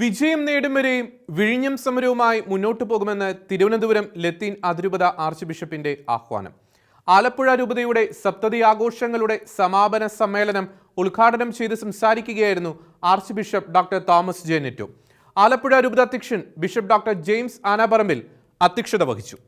വിജയം നേടും വരെയും വിഴിഞ്ഞം സമരവുമായി മുന്നോട്ടു പോകുമെന്ന് തിരുവനന്തപുരം ലത്തീൻ അതിരൂപത ആർച്ച് ബിഷപ്പിന്റെ ആഹ്വാനം. ആലപ്പുഴ രൂപതയുടെ സപ്തതി ആഘോഷങ്ങളുടെ സമാപന സമ്മേളനം ഉദ്ഘാടനം ചെയ്ത് സംസാരിക്കുകയായിരുന്നു archbishop doctor Thomas J Netto. Alappuzha രൂപത അധ്യക്ഷൻ ബിഷപ്പ് ഡോക്ടർ ജെയിംസ് ആനാപറമ്പിൽ അധ്യക്ഷത വഹിച്ചു.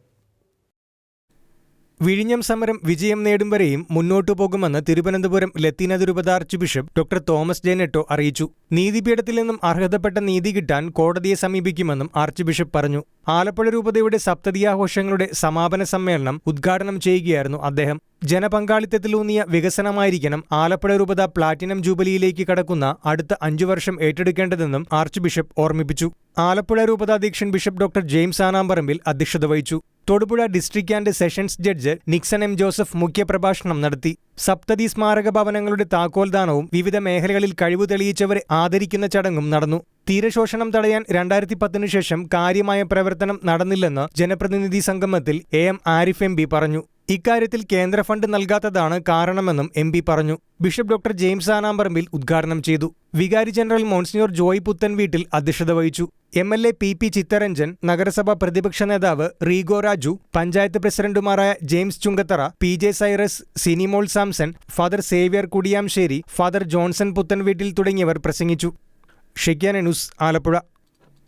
വിഴിഞ്ഞം സമരം വിജയം നേടും വരെയും മുന്നോട്ടു പോകുമെന്ന് തിരുവനന്തപുരം ലത്തീന archbishop doctor Thomas J Netto അറിയിച്ചു. നീതിപീഠത്തിൽ നിന്നും അർഹതപ്പെട്ട നീതി കിട്ടാൻ കോടതിയെ സമീപിക്കുമെന്നും ആർച്ച് ബിഷപ്പ് പറഞ്ഞു. ആലപ്പുഴ രൂപതയുടെ സപ്തതിയാഘോഷങ്ങളുടെ സമാപന സമ്മേളനം ഉദ്ഘാടനം ചെയ്യുകയായിരുന്നു അദ്ദേഹം. ജനപങ്കാളിത്തത്തിലൂന്നിയ വികസനമായിരിക്കണം ആലപ്പുഴ രൂപത പ്ലാറ്റിനം ജൂബിലിയിലേക്ക് കടക്കുന്ന അടുത്ത അഞ്ചു വർഷം ഏറ്റെടുക്കേണ്ടതെന്നും ആർച്ച് ബിഷപ്പ് ഓർമ്മിപ്പിച്ചു. ആലപ്പുഴ രൂപത അധ്യക്ഷൻ ബിഷപ്പ് ഡോക്ടർ ജെയിംസ് ആനാമ്പറമ്പിൽ അധ്യക്ഷത വഹിച്ചു. Thodupuzha district and sessions judge Nixon M Joseph മുഖ്യപ്രഭാഷണം നടത്തി. സപ്തതി സ്മാരക ഭവനങ്ങളുടെ താക്കോൽദാനവും വിവിധ മേഖലകളിൽ കഴിവ് തെളിയിച്ചവരെ ആദരിക്കുന്ന ചടങ്ങും നടന്നു. തീരശോഷണം തടയാൻ രണ്ടായിരത്തി പത്തിനു ശേഷം കാര്യമായ പ്രവർത്തനം നടന്നില്ലെന്ന് ജനപ്രതിനിധി സംഗമത്തിൽ എ എം ആരിഫ് എം പറഞ്ഞു. ഇക്കാര്യത്തിൽ കേന്ദ്ര ഫണ്ട് നൽകാത്തതാണ് കാരണമെന്നും എം പി പറഞ്ഞു. ബിഷപ്പ് ഡോക്ടർ ജെയിംസ് ആനാമ്പറമ്പിൽ ഉദ്ഘാടനം ചെയ്തു. വികാരി ജനറൽ മോൺസിനോർ ജോയ് പുത്തൻ വീട്ടിൽ അധ്യക്ഷത വഹിച്ചു. M L A P P Chittaranjan നഗരസഭാ പ്രതിപക്ഷ നേതാവ് റീഗോ രാജു പഞ്ചായത്ത് പ്രസിഡന്റുമാരായ James Chunkathara P J Cyrus Sinimol Samson father Xavier Kudiyamsery father Johnson Puthenveettil തുടങ്ങിയവർ പ്രസംഗിച്ചു. Shekinah news Alappuzha.